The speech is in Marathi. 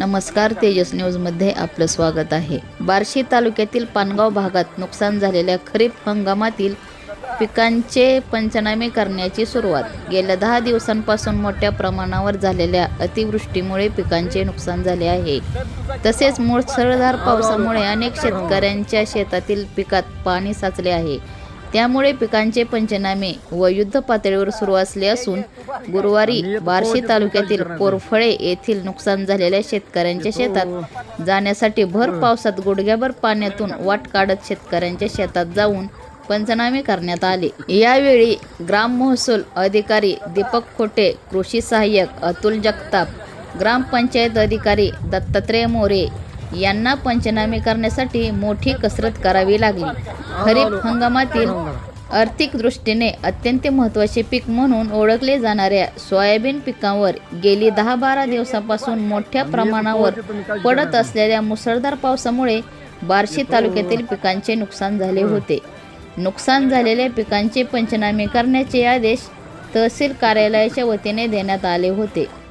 नमस्कार तेजस न्यूजमध्ये आपलं स्वागत आहे. बार्शी तालुक्यातील पानगाव भागात नुकसान झालेल्या खरीप हंगामातील पिकांचे पंचनामे करण्याची सुरुवात. गेल्या दहा दिवसांपासून मोठ्या प्रमाणावर झालेल्या अतिवृष्टीमुळे पिकांचे नुकसान झाले आहे. तसेच मुसळधार पावसामुळे अनेक शेतकऱ्यांच्या शेतातील पिकात पाणी साचले आहे. त्यामुळे पिकांचे पंचनामे व युद्ध पातळीवर सुरू असले असून गुरुवारी बार्शी तालुक्यातील कोरफळे येथील नुकसान झालेल्या शेतकऱ्यांच्या शेतात जाण्यासाठी भर पावसात गुडघ्याभर पाण्यातून वाट काढत शेतकऱ्यांच्या शेतात जाऊन पंचनामे करण्यात आले. यावेळी ग्राम महसूल अधिकारी दीपक खोटे कृषी सहाय्यक अतुल जगताप ग्रामपंचायत अधिकारी दत्तात्रय मोरे यांना पंचनामे करण्यासाठी मोठी कसरत करावी लागली. खरीप हंगामातील आर्थिक दृष्टीने अत्यंत महत्त्वाचे पीक म्हणून ओळखले जाणाऱ्या सोयाबीन पिकावर गेली दहा बारा दिवसापासून मोठ्या प्रमाणावर पडत असलेल्या मुसळधार पावसामुळे बार्शी तालुक्यातील पिकांचे नुकसान झाले होते. नुकसान झालेल्या पिकांचे पंचनामे करण्याचे आदेश तहसील कार्यालयाच्या वतीने देण्यात आले होते.